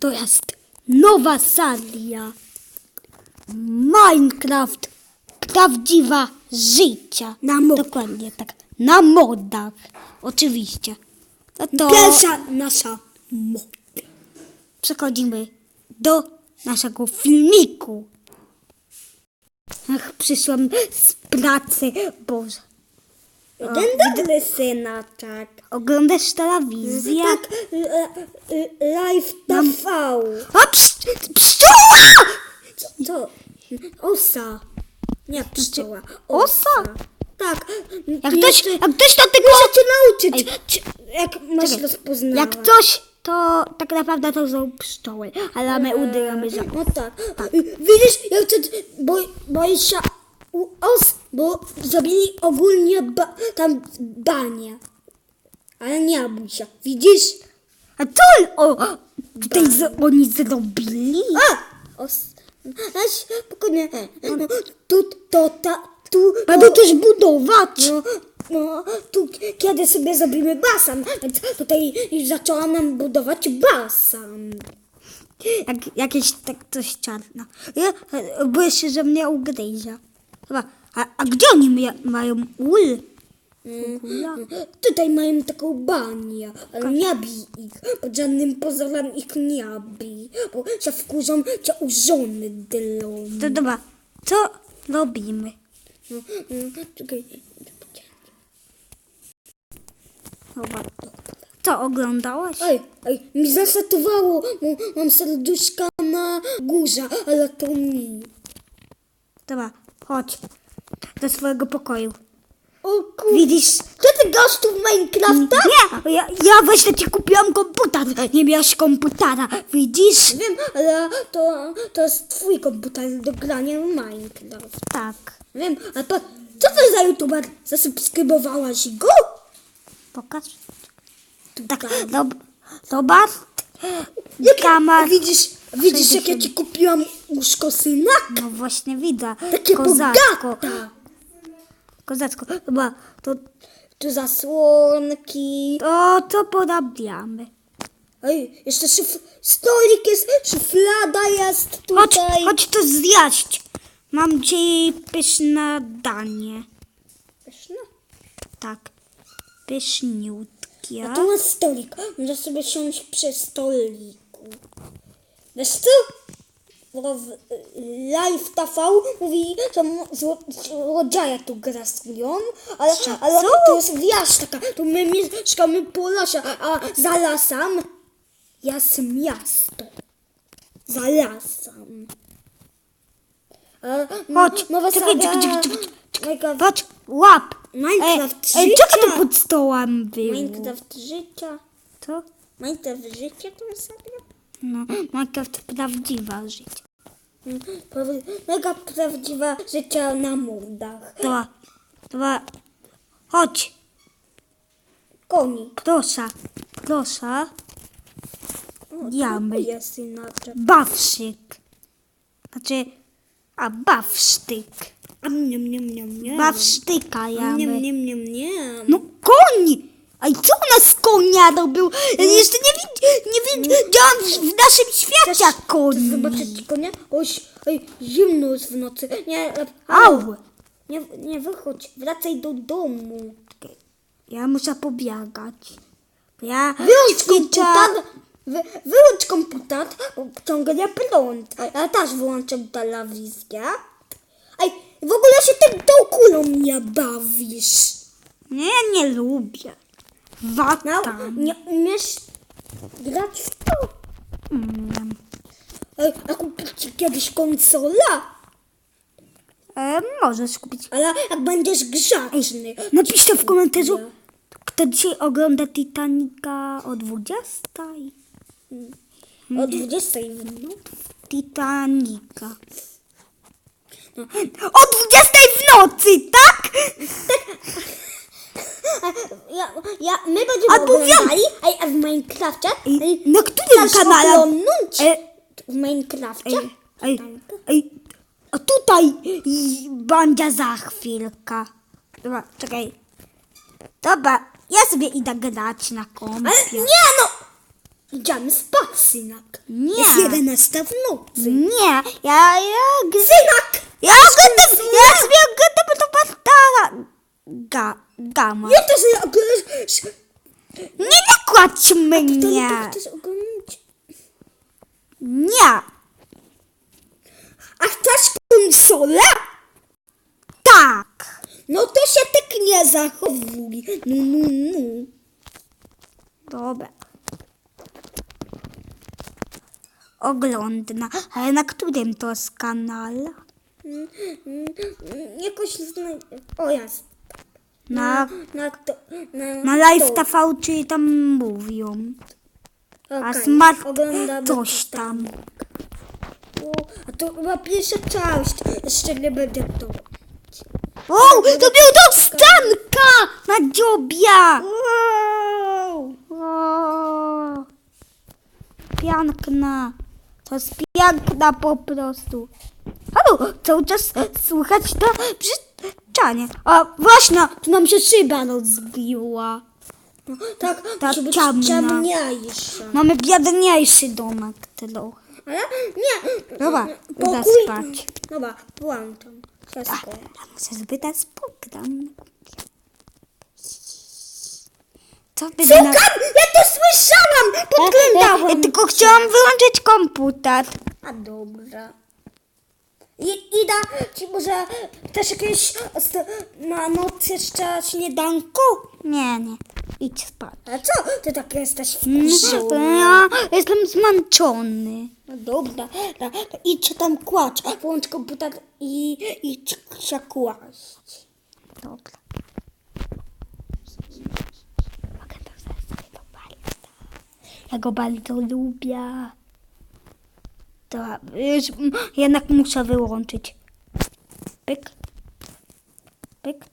To jest nowa seria. Minecraft. Prawdziwa życia. Na modach. Dokładnie tak. Na modach. Oczywiście. No to Pierwsza nasza moda. przechodzimy do naszego filmiku. Ach, przyszłam z pracy. Boże. Ten dobry synaczek. Oglądasz telewizję? Tak, e, e, live TV. O, psz, pszczoła! Co? Osa. Nie pszczoła. Osa? Tak. Jak ktoś, jak ktoś do tego... Muszę cię nauczyć. Ej, Jak masz Czekaj, rozpoznawać. Jak coś, to tak naprawdę to są pszczoły, ale my udajemy, że... No tak. Widzisz, jak to, bo, boisz się os, bo zrobili ogólnie ba, tam banie. Ale nie się. Widzisz? A co o, tutaj z, oni zrobili? A! Os. Aś, spokojnie. No, tu, to, ta, tu. Będą coś budować. No, no, tu kiedy sobie zrobimy basen, więc tutaj już zaczęła nam budować basen. Jak, jakieś tak coś czarne. Ja e, boję się, że mnie ugryzie. Chyba, a, a gdzie oni mia, mają ul? Mm, Tutaj mają taką banię, ale nie bij ich, pod żadnym pozorem ich nie bij, bo się wkurzą, cię u żony dylą. To dobra, co robimy? No, Czekaj, Dobra. Co oglądałaś? ej, ej, mi zasatowało, bo mam serduszka na górze, ale to mi. Dobra, chodź do swojego pokoju. O kur... Widzisz? Co ty grasz tu w Minecrafta? Nie, ja, ja właśnie ci kupiłam komputer. Nie miałeś komputera, widzisz? Wiem, ale to, to jest twój komputer do grania w Minecraft. Tak. Wiem, a to co to za youtuber? Zasubskrybowałaś go? Pokaż. Tak, dob, zobacz. Jak. Widzisz, widzisz jak ja 60. ci kupiłam łóżko synak? No właśnie widzę. Takie Kozacko. bogata. Kozacko. Chyba to, Tu zasłonki. to co porabiamy? Ej, jeszcze szyf... stolik jest, szuflada jest Chodź, tutaj. chodź to zjeść. Mam ci pyszne danie. Pyszne. Tak. Pyszniutkie. A tu masz stolik. Możesz sobie siąść przy stoliku. Wiesz co? Bo w Live TV mówi, że m- zło- złodzieje tu grasują, ale, ale Co? to jest wieś taka, tu my mieszkamy po lasie, a za lasem jest miasto. Za lasem. Chodź, nowa czekaj, saga czekaj, czekaj, czekaj, Chodź, łap. Minecraft ej, ej, czego życia. to pod stołem było? Minecraft życia. Co? Minecraft życia to jest? No, Minecraft prawdziwa życie. Prawie- Mega prawdziwe życie na mordach. Dobra, dobra. Chodź, Koni. proszę, proszę. Jamy. Jest inaczej. Bawszyk. Znaczy, a bawsztyk. A mnie, mnie, mnie, mnie. Bawsztyka Nie, jamy. nie, nie, nie. No koń! A i co u nas konia robił? Ja jeszcze nie, widz, nie widziałam w, w naszym świecie koni. Zobaczyć konia? Oś, oj, zimno jest w nocy. Nie, Au! nie, nie wychodź. Wracaj do domu. Ja muszę pobiegać. Ja Wyłącz komputer. Wy, wyłącz komputer, bo ciągnie prąd. Ja też wyłączam telewizję. Ej, w ogóle się tym tą kulą nie bawisz. Nie, nie lubię. No, Wata. nie umiesz grać w to. Mm. Ej, a kupić kiedyś konsolę? E, możesz kupić. Ale jak będziesz grzeczny. Napiszcie w komentarzu, kto dzisiaj ogląda Titanica o 20. O 20 w nocy. Titanica. No. O 20 w nocy, tak? Ja, ja, my będziemy Albo oglądali, ej, a w I- Ej, na którym chcesz kanale? oglądnąć w Minecrafcie? Ej, ej, ej, a tutaj i- będzie za chwilkę. Dobra, czekaj. Dobra, ja sobie idę grać na kompie. Ale nie no! Idziemy spać, synak. Nie. Jest 11 w nocy. Nie, ja, ja, Synak! ja oglądam, ja sobie oglądam to pastara. Ga, gama. Ja też oglądam. Nie nakładź mnie. chcesz oglądać. Nie. A chcesz konsolę? Tak. No to się tak nie zachowuj. No, no, no. Dobra. Oglądna. Ale na którym to jest kanale? Mm, mm, mm, Jakoś znajdę. O. Na, Na, kto, na, na live to. TV, czyli tam mówią. A Okej, smart oglądamy coś tam. O, a to chyba pierwsza część. Jeszcze nie będzie to. O, to był do Stanka na dziobia. Wow! O, piękna. To jest piękna po prostu. Halo, cały czas słychać to brzyczanie. A właśnie, tu nam się szyba rozbiła. No, tak, Ta być ciemna. ciemniejsza. Mamy biedniejszy domek trochę. Ale nie. Dobra, idę Pokój. spać. Dobra, włączam. Wszystko. A muszę zapytać spotkam. Co by Słucham! Ja to słyszałam! Podglądałam. Ja tylko chciałam wyłączyć komputer. A dobra. I, Ida, ci może też jakieś na noc jeszcze śniadanko? Nie, nie. Idź spać. A co ty tak jesteś wkurzony? Ja jestem zmęczony. No dobra, to, to idź się tam kładź, włącz komputer i idź się kłaść. Dobra. Mogę to sobie. Ja go bardzo lubię. Dobra, jednak muszę wyłączyć. Pyk. Pyk.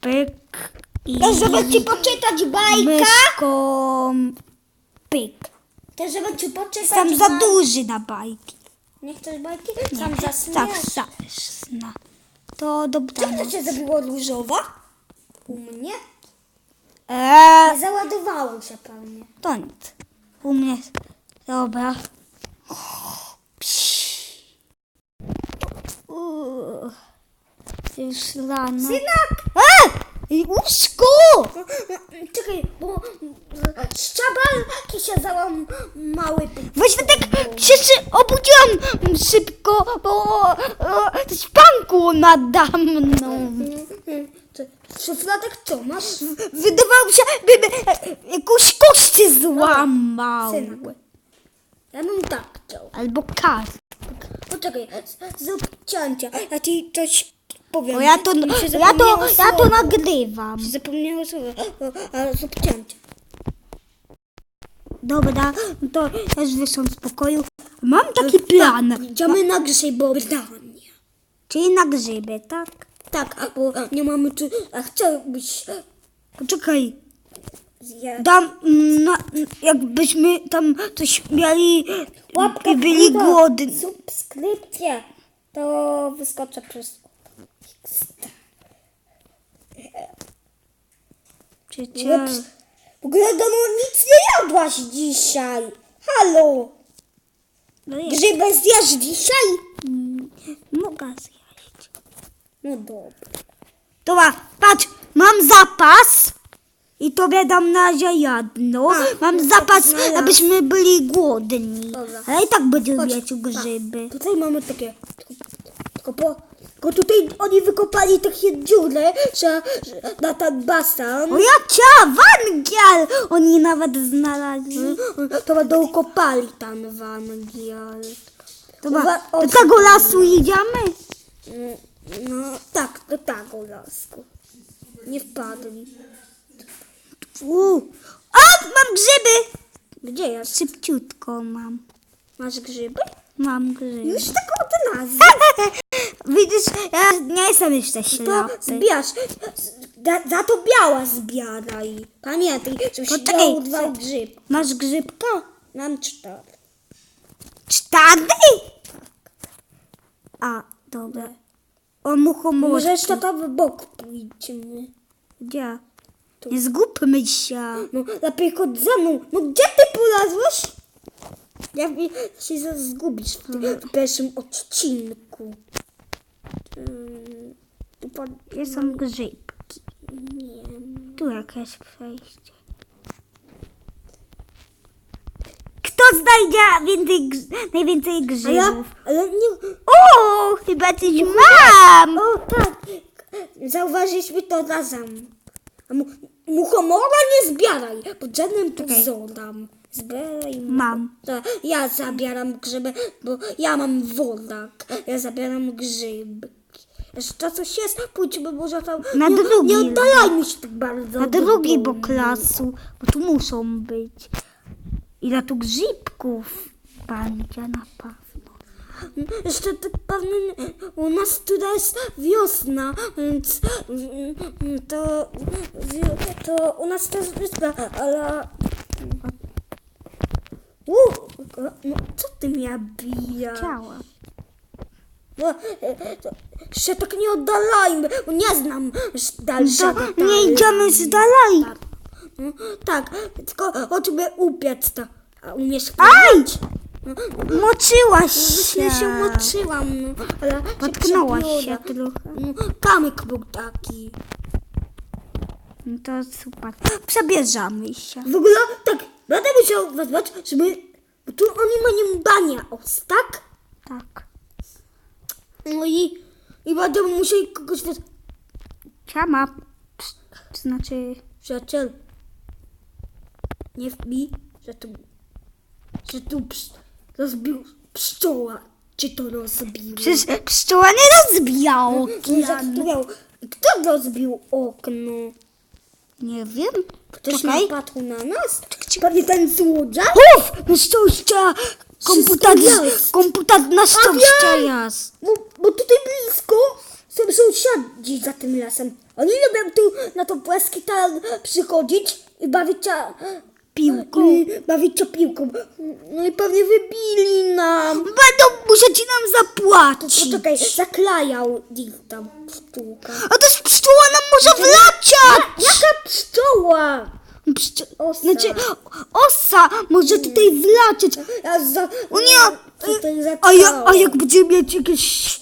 Pyk. I To żeby ci poczytać bajkę? myszką. Pyk. To żeby ci poczytać Jestem za bajkę? duży na bajki. Nie chcesz bajki? Sam Tak, zasniesz. zasnę. To dobra. Czemu to się zrobiło różowa? U mnie? Eee, załadowało się pewnie. to nic. U mnie. Dobra. Już rano. Synak! E! I łóżko! Czekaj, bo szczabalki się załamały. Właśnie tak się obudziłam szybko, bo e, spanku nade mną. Szufladek co masz? Wydawało mi się, by, by e, jakąś kość złamał. Synek. Ja bym tak chciał. Albo kas. Poczekaj, z- zrób cięcia. Ja ci coś powiem. Bo ja to, Mi się ja to, zapomniało ja to słowo. nagrywam. Zapomniało słowo. O, a, Zrób cięcie. Dobra, no to też wyszłam z pokoju. Mam taki plan. Idziemy na grzybobranie. Czyli na grzyby, tak? Tak, bo nie mamy tu... A chciałbyś Poczekaj, mm, na, jakbyśmy tam coś mieli Łapka i byli górę. głodni. Subskrypcję. To wyskoczę przez... Przecież... W ogóle domu nic nie jadłaś dzisiaj. Halo. No jest. Grzyby zjesz dzisiaj? Mm, Mogę zjeść. No dobra. Dobra, patrz, mam zapas i tobie dam na razie jedno. A, mam no zapas, abyśmy byli głodni. Dobra. Ale i tak będzie Chodź, jadł grzyby. Tutaj mamy takie... Tylko, po, tylko tutaj oni wykopali takie dziury, że, że na ten basen. O jacia, węgiel! Oni nawet znaleźli. To będą kopali tam węgiel. Dobra, do tego lasu idziemy? No tak, do tego lasku. Nie wpadli. O, mam grzyby! Gdzie jest? Szybciutko mam. Masz grzyby? Mam grzyby. Już taką to nazwę. Widzisz, ja nie jestem jeszcze To ślepy. zbierz. Za, za to biała zbieraj. Pamiętaj, żebyś Poczekaj, co? grzyb. Masz grzybka? Mam cztery. Cztery? A, dobra. O muchomorki. Może jeszcze to w bok pójdziemy. Gdzie? Nie zgubmy się. No, lepiej chodź za mną. No, gdzie ty polazłeś? Ja się zgubisz w, tym- w pierwszym odcinku. Tu pan- Gdzie są grzybki? Nie. Tu jakieś przejście. Kto znajdzie więcej, grz- najwięcej grzybów? ale nie... O, chyba coś mam! O, tak. Zauważyliśmy to razem. A mu, muchomora nie zbieraj, pod żadnym pozorem. Zbieraj mu- Mam. To ja zabieram grzyby, bo ja mam wodak. Ja zabieram grzyby. Jeszcze coś jest? Pójdźmy może tam... Na nie, drugi. Nie oddalajmy się tak bardzo. Na drugi domu. bok lasu, bo tu muszą być. Ile tu grzybków będzie na pewno. Jeszcze tak pewnie u nas tutaj jest wiosna, więc mm, to, to u nas też wyspa, ale... U, no, co ty mnie bijasz? Ciała. No, e, się tak nie oddalajmy, nie znam dalszego To nie idziemy z dalej. No, tak, tylko chodźmy upiec to. A umiesz Aj! pływać? No, Moczyłaś się. się moczyłam, no, ale się Potknęłaś się przebiła. trochę. No, kamyk był taki. No to super. Przebierzamy się. W ogóle tak, będę musiał wezwać, żeby... Bo tu oni mają bania os, tak? Tak. No i, i będę musiał kogoś wezwać. Ciama. Znaczy... Przyjaciel, nie wbij, że tu... Że tu psz, rozbił pszczoła. Czy to rozbił? Przecież pszczoła nie rozbija okien. Zaktuwał. Kto rozbił okno? Nie wiem. Ktoś Czekaj. napadł na nas? Pewnie ten złodziej? Uf! Na szczęście komputer, jest. komputer na szczęście jest. Bo, bo tutaj blisko są sąsiadzi za tym lasem. Oni lubią tu na to płaski teren przychodzić i bawić się Piłką. I bawić się piłką. No i pewnie wybili nam. Będą musieć nam zapłacić. Poczekaj, zaklajał ich tam pszczółka. A też pszczoła nam może wlaciać. Jaka pszczoła? Pszczo... Osa. Znaczy, osa może tutaj wlacieć. Ja za... O nie! Tutaj A, ja, a jak będziemy mieć jakieś...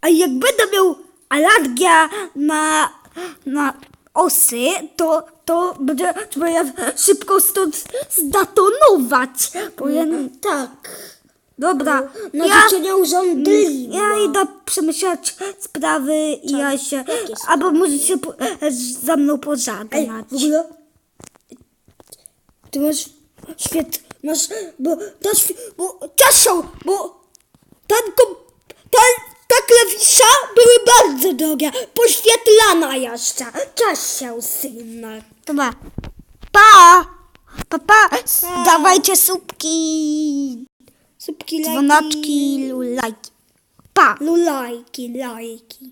A jak będę miał alergię na, na osy, to, to będzie trzeba ja szybko stąd zdatonować. Bo ja, Tak. dobra, No ja, życzenia urządliwa. ja idę przemyśleć sprawy i ja się... Jakie sprawy? Albo możecie po, za mną Ej, pożegnać. w ogóle... Ty masz świet... Masz... Bo ta. Bo ciaszą, bo... Ten kom... Ten... Klawisza były bardzo drogie. Poświetlana jeszcze. Czas się. Dobra. Pa! Pa, pa! Dawajcie słupki, Subki, lajki. dzwoneczki, lajki. Pa! No lajki, lajki.